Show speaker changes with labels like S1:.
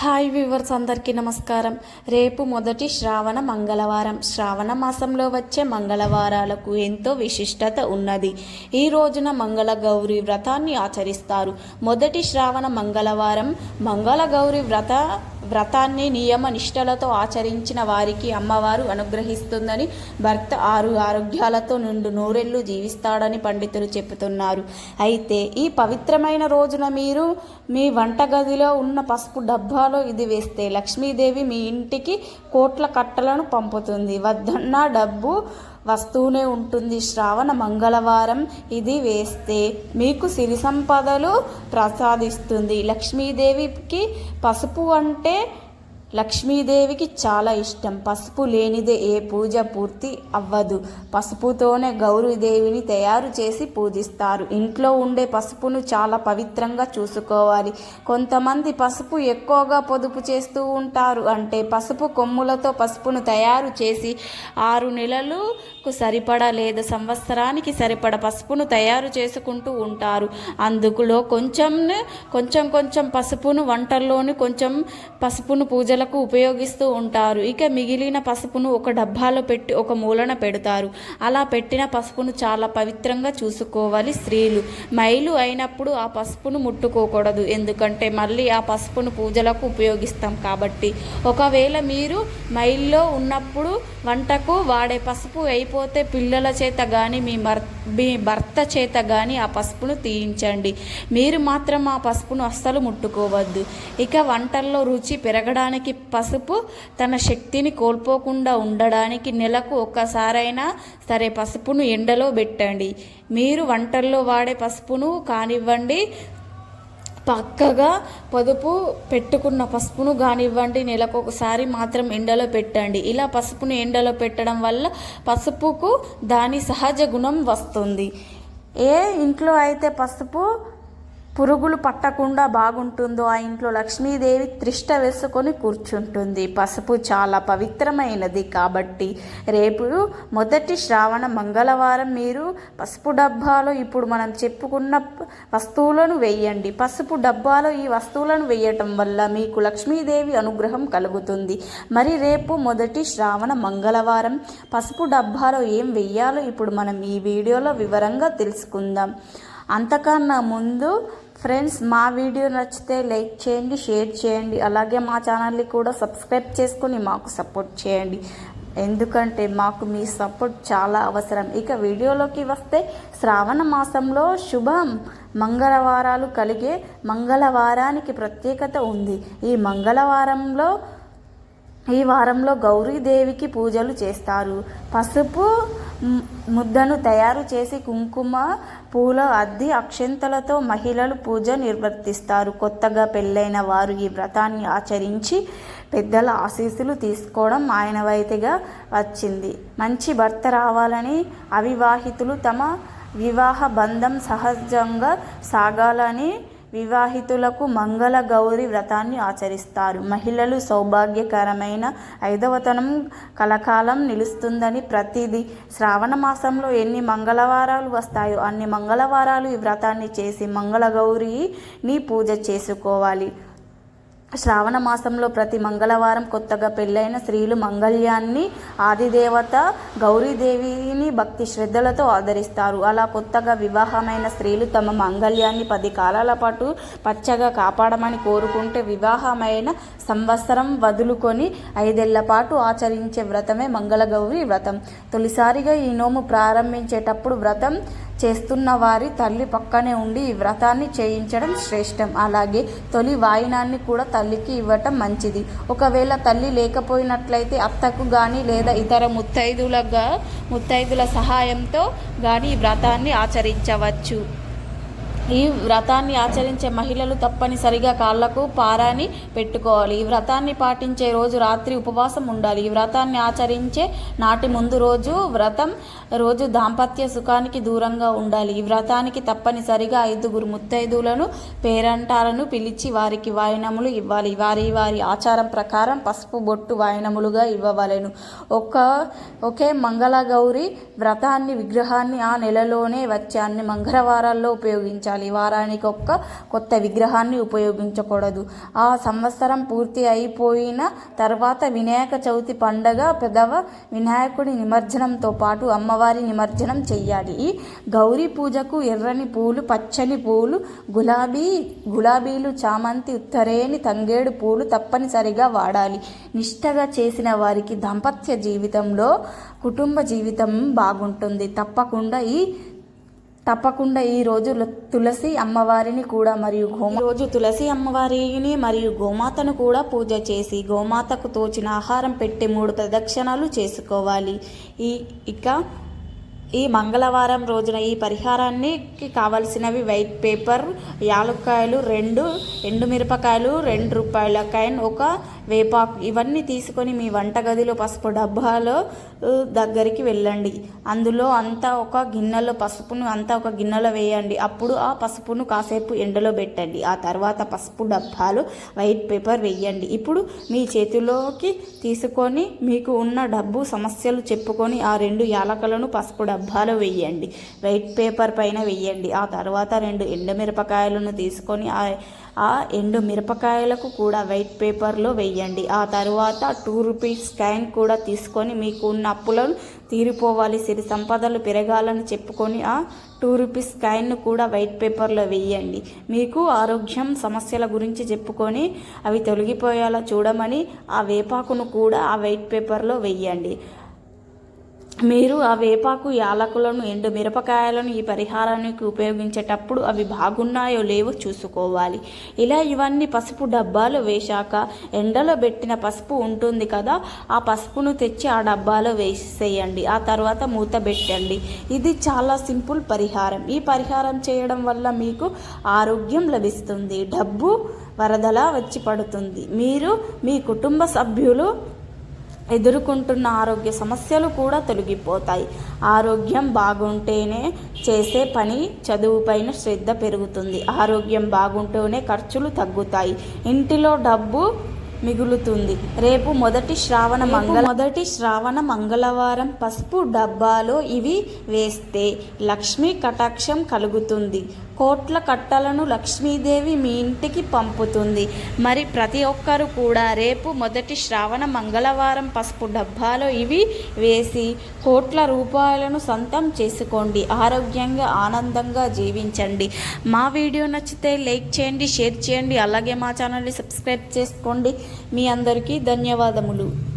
S1: Hi viewers అందరికీ నమస్కారం. రేపు మొదటి శ్రావణ మంగళవారం. శ్రావణ మాసంలో వచ్చే మంగళవారాలకు ఎంతో విశిష్టత ఉన్నది. ఈ రోజున మంగళ గౌరి వ్రతాన్ని ఆచరిస్తారు. మొదటి శ్రావణ మంగళవారం మంగళ గౌరి వ్రత వ్రతాన్ని నియమ నిష్టలతో ఆచరించిన వారికి అమ్మవారు అనుగ్రహిస్తుందని భర్త ఆరు ఆరోగ్యాలతో నుండి నూరెళ్ళు జీవిస్తాడని పండితులు చెబుతున్నారు. అయితే ఈ పవిత్రమైన రోజున మీరు మీ వంటగదిలో ఉన్న పసుపు డబ్బాలో ఇది వేస్తే లక్ష్మీదేవి మీ ఇంటికి కోట్ల కట్టలను పంపుతుంది. వద్దన్న డబ్బు వస్తూనే ఉంటుంది. శ్రావణ మంగళవారం ఇది వేస్తే మీకు సిరి సంపదలు ప్రసాదిస్తుంది. లక్ష్మీదేవికి పసుపు అంటే లక్ష్మీదేవికి చాలా ఇష్టం. పసుపు లేనిదే ఏ పూజ పూర్తి అవ్వదు. పసుపుతోనే గౌరీదేవిని తయారు చేసి పూజిస్తారు. ఇంట్లో ఉండే పసుపును చాలా పవిత్రంగా చూసుకోవాలి. కొంతమంది పసుపు ఎక్కువగా పొదుపు చేస్తూ ఉంటారు. అంటే పసుపు కొమ్ములతో పసుపును తయారు చేసి ఆరు నెలలకు సరిపడా లేదా సంవత్సరానికి సరిపడ పసుపును తయారు చేసుకుంటూ ఉంటారు. అందుకులో కొంచెం కొంచెం కొంచెం పసుపును వంటల్లోని కొంచెం పసుపును పూజ పూజలకు ఉపయోగిస్తూ ఉంటారు. ఇక మిగిలిన పసుపును ఒక డబ్బాలో పెట్టి ఒక మూలన పెడతారు. అలా పెట్టిన పసుపును చాలా పవిత్రంగా చూసుకోవాలి స్త్రీలు. మైలు అయినప్పుడు ఆ పసుపును ముట్టుకోకూడదు. ఎందుకంటే మళ్ళీ ఆ పసుపును పూజలకు ఉపయోగిస్తాం కాబట్టి. ఒకవేళ మీరు మైల్లో ఉన్నప్పుడు వంటకు వాడే పసుపు అయిపోతే పిల్లల చేత కానీ మీ మర్ మీ భర్త చేత కానీ ఆ పసుపును తీయించండి. మీరు మాత్రం ఆ పసుపును అస్సలు ముట్టుకోవద్దు. ఇక వంటల్లో రుచి పెరగడానికి పసుపు తన శక్తిని కోల్పోకుండా ఉండడానికి నెలకు ఒక్కసారైనా సరే పసుపును ఎండలో పెట్టండి. మీరు వంటల్లో వాడే పసుపును కానివ్వండి పక్కగా పొదుపు పెట్టుకున్న పసుపును కానివ్వండి నెలకు ఒకసారి మాత్రం ఎండలో పెట్టండి. ఇలా పసుపును ఎండలో పెట్టడం వల్ల పసుపుకు దాని సహజ గుణం వస్తుంది. ఏ ఇంట్లో అయితే పసుపు పురుగులు పట్టకుండా బాగుంటుందో ఆ ఇంట్లో లక్ష్మీదేవి త్రిష్ట వేసుకొని కూర్చుంటుంది. పసుపు చాలా పవిత్రమైనది కాబట్టి రేపు మొదటి శ్రావణ మంగళవారం మీరు పసుపు డబ్బాలో ఇప్పుడు మనం చెప్పుకున్న వస్తువులను వేయండి. పసుపు డబ్బాలో ఈ వస్తువులను వేయటం వల్ల మీకు లక్ష్మీదేవి అనుగ్రహం కలుగుతుంది. మరి రేపు మొదటి శ్రావణ మంగళవారం పసుపు డబ్బాలో ఏం వెయ్యాలో ఇప్పుడు మనం ఈ వీడియోలో వివరంగా తెలుసుకుందాం. అంతకన్నా ముందు ఫ్రెండ్స్ మా వీడియో నచ్చితే లైక్ చేయండి షేర్ చేయండి. అలాగే మా ఛానల్ని కూడా సబ్స్క్రైబ్ చేసుకొని మాకు సపోర్ట్ చేయండి. ఎందుకంటే మాకు మీ సపోర్ట్ చాలా అవసరం. ఇక వీడియోలోకి వస్తే శ్రావణ మాసంలో శుభం. మంగళవారాలు కలిగే మంగళవారానికి ప్రత్యేకత ఉంది. ఈ మంగళవారంలో ఈ వారంలో గౌరీదేవికి పూజలు చేస్తారు. పసుపు ముద్దను తయారు చేసి కుంకుమ పూల అద్ది అక్షంతలతో మహిళలు పూజ నిర్వర్తిస్తారు. కొత్తగా పెళ్ళైన వారు ఈ వ్రతాన్ని ఆచరించి పెద్దల ఆశీస్సులు తీసుకోవడం ఆయనవైతిగా వచ్చింది. మంచి భర్త రావాలని అవివాహితులు తమ వివాహ బంధం సహజంగా సాగాలని వివాహితులకు మంగళ గౌరి వ్రతాన్ని ఆచరిస్తారు. మహిళలు సౌభాగ్యకరమైన ఐదవతనం కలకాలం నిలుస్తుందని ప్రతిదీ. శ్రావణ మాసంలో ఎన్ని మంగళవారాలు వస్తాయో అన్ని మంగళవారాలు ఈ వ్రతాన్ని చేసి మంగళ గౌరిని పూజ చేసుకోవాలి. శ్రావణ మాసంలో ప్రతి మంగళవారం కొత్తగా పెళ్ళైన స్త్రీలు మంగళ్యాన్ని ఆదిదేవత గౌరీదేవిని భక్తి శ్రద్ధలతో ఆదరిస్తారు. అలా కొత్తగా వివాహమైన స్త్రీలు తమ మంగళ్యాన్ని పది కాలాల పాటు పచ్చగా కాపాడమని కోరుకుంటే వివాహమైన సంవత్సరం వదులుకొని ఐదేళ్ళ పాటు ఆచరించే వ్రతమే మంగళగౌరి వ్రతం. తొలిసారిగా ఈ నోము ప్రారంభించేటప్పుడు వ్రతం చేస్తున్న వారి తల్లి పక్కనే ఉండి ఈ వ్రతాన్ని చేయించడం శ్రేష్టం. అలాగే తొలి వాయినాన్ని కూడా తల్లికి ఇవ్వటం మంచిది. ఒకవేళ తల్లి లేకపోయినట్లయితే అత్తకు కానీ లేదా ఇతర ముత్తైదులగా ముత్తైదుల సహాయంతో కానీ ఈ వ్రతాన్ని ఆచరించవచ్చు. ఈ వ్రతాన్ని ఆచరించే మహిళలు తప్పనిసరిగా కాళ్ళకు పారాని పెట్టుకోవాలి. ఈ వ్రతాన్ని పాటించే రోజు రాత్రి ఉపవాసం ఉండాలి. ఈ వ్రతాన్ని ఆచరించే నాటి ముందు రోజు వ్రతం రోజు దాంపత్య సుఖానికి దూరంగా ఉండాలి. ఈ వ్రతానికి తప్పనిసరిగా ఐదుగురు ముత్తైదులను పేరంటాలను పిలిచి వారికి వాయనములు ఇవ్వాలి. వారి వారి ఆచారం ప్రకారం పసుపు బొట్టు వాయనములుగా ఇవ్వవలెను. ఒక ఒకే మంగళగౌరి వ్రతాన్ని విగ్రహాన్ని ఆ నెలలోనే వచ్చే అన్ని మంగళవారాల్లో ఉపయోగించాలి. ఉపయోగించాలి వారానికి ఒక్క కొత్త విగ్రహాన్ని ఉపయోగించకూడదు. ఆ సంవత్సరం పూర్తి అయిపోయిన తర్వాత వినాయక చవితి పండగ పెదవ వినాయకుడి నిమజ్జనంతో పాటు అమ్మవారి నిమజ్జనం చెయ్యాలి. ఈ గౌరీ పూజకు ఎర్రని పూలు పచ్చని పూలు గులాబీ గులాబీలు చామంతి ఉత్తరేని తంగేడు పూలు తప్పనిసరిగా వాడాలి. నిష్టగా చేసిన వారికి దాంపత్య జీవితంలో కుటుంబ జీవితం బాగుంటుంది. తప్పకుండా ఈ తప్పకుండా ఈ రోజు తులసి అమ్మవారిని కూడా మరియు గోమా రోజు తులసి అమ్మవారిని మరియు గోమాతను కూడా పూజ చేసి గోమాతకు తోచిన ఆహారం పెట్టి మూడు ప్రదక్షిణాలు చేసుకోవాలి. ఈ ఇక ఈ మంగళవారం రోజున ఈ పరిహారానికి కావలసినవి వైట్ పేపర్ యాలక్కాయలు రెండు ఎండుమిరపకాయలు రెండు రూపాయల కాయిన్ ఒక వేపాకు ఇవన్నీ తీసుకొని మీ వంటగదిలో పసుపు డబ్బాలో దగ్గరికి వెళ్ళండి. అందులో అంతా ఒక గిన్నెలో పసుపును అంతా ఒక గిన్నెలో వేయండి. అప్పుడు ఆ పసుపును కాసేపు ఎండలో పెట్టండి. ఆ తర్వాత పసుపు డబ్బాలో వైట్ పేపర్ వేయండి. ఇప్పుడు మీ చేతిలోకి తీసుకొని మీకు ఉన్న డబ్బు సమస్యలు చెప్పుకొని ఆ రెండు యాలకలను పసుపు డబ్బాలో వేయండి. వైట్ పేపర్ పైన వేయండి. ఆ తర్వాత రెండు ఎండమిరపకాయలను తీసుకొని ఆ ఆ ఎండు మిరపకాయలకు కూడా వైట్ పేపర్లో వేయండి. ఆ తర్వాత టూ రూపీస్ స్కాన్ కూడా తీసుకొని మీకు ఉన్న అప్పులను తీరిపోవాలి. సిరి సంపదలు పెరగాలని చెప్పుకొని ఆ టూ రూపీస్ కాయిన్ను కూడా వైట్ పేపర్లో వేయండి. మీకు ఆరోగ్యం సమస్యల గురించి చెప్పుకొని అవి తొలగిపోయేలా చూడమని ఆ వేపాకును కూడా ఆ వైట్ పేపర్లో వేయండి. మీరు ఆ వేపాకు యాలకులను ఎండు మిరపకాయలను ఈ పరిహారానికి ఉపయోగించేటప్పుడు అవి బాగున్నాయో లేవో చూసుకోవాలి. ఇలా ఇవన్నీ పసుపు డబ్బాలో వేశాక ఎండలో పెట్టిన పసుపు ఉంటుంది కదా ఆ పసుపును తెచ్చి ఆ డబ్బాలో వేసేయండి. ఆ తర్వాత మూత పెట్టండి. ఇది చాలా సింపుల్ పరిహారం. ఈ పరిహారం చేయడం వల్ల మీకు ఆరోగ్యం లభిస్తుంది. డబ్బు వరదలా వచ్చి పడుతుంది. మీరు మీ కుటుంబ సభ్యులు ఎదుర్కొంటున్న ఆరోగ్య సమస్యలు కూడా తొలగిపోతాయి. ఆరోగ్యం బాగుంటేనే చేసే పని చదువుపైన శ్రద్ధ పెరుగుతుంది. ఆరోగ్యం బాగుంటేనే ఖర్చులు తగ్గుతాయి. ఇంటిలో డబ్బు మిగులుతుంది. రేపు మొదటి శ్రావణ మంగళ మొదటి శ్రావణ మంగళవారం పసుపు డబ్బాలో ఇవి వేస్తే లక్ష్మీ కటాక్షం కలుగుతుంది. కోట్ల కట్టలను లక్ష్మీదేవి మీ ఇంటికి పంపుతుంది. మరి ప్రతి ఒక్కరు కూడా రేపు మొదటి శ్రావణ మంగళవారం పసుపు డబ్బాలో ఇవి వేసి కోట్ల రూపాయలను సొంతం చేసుకోండి. ఆరోగ్యంగా ఆనందంగా జీవించండి. మా వీడియో నచ్చితే లైక్ చేయండి షేర్ చేయండి. అలాగే మా ఛానల్ని సబ్స్క్రైబ్ చేసుకోండి. మీ అందరికీ ధన్యవాదములు.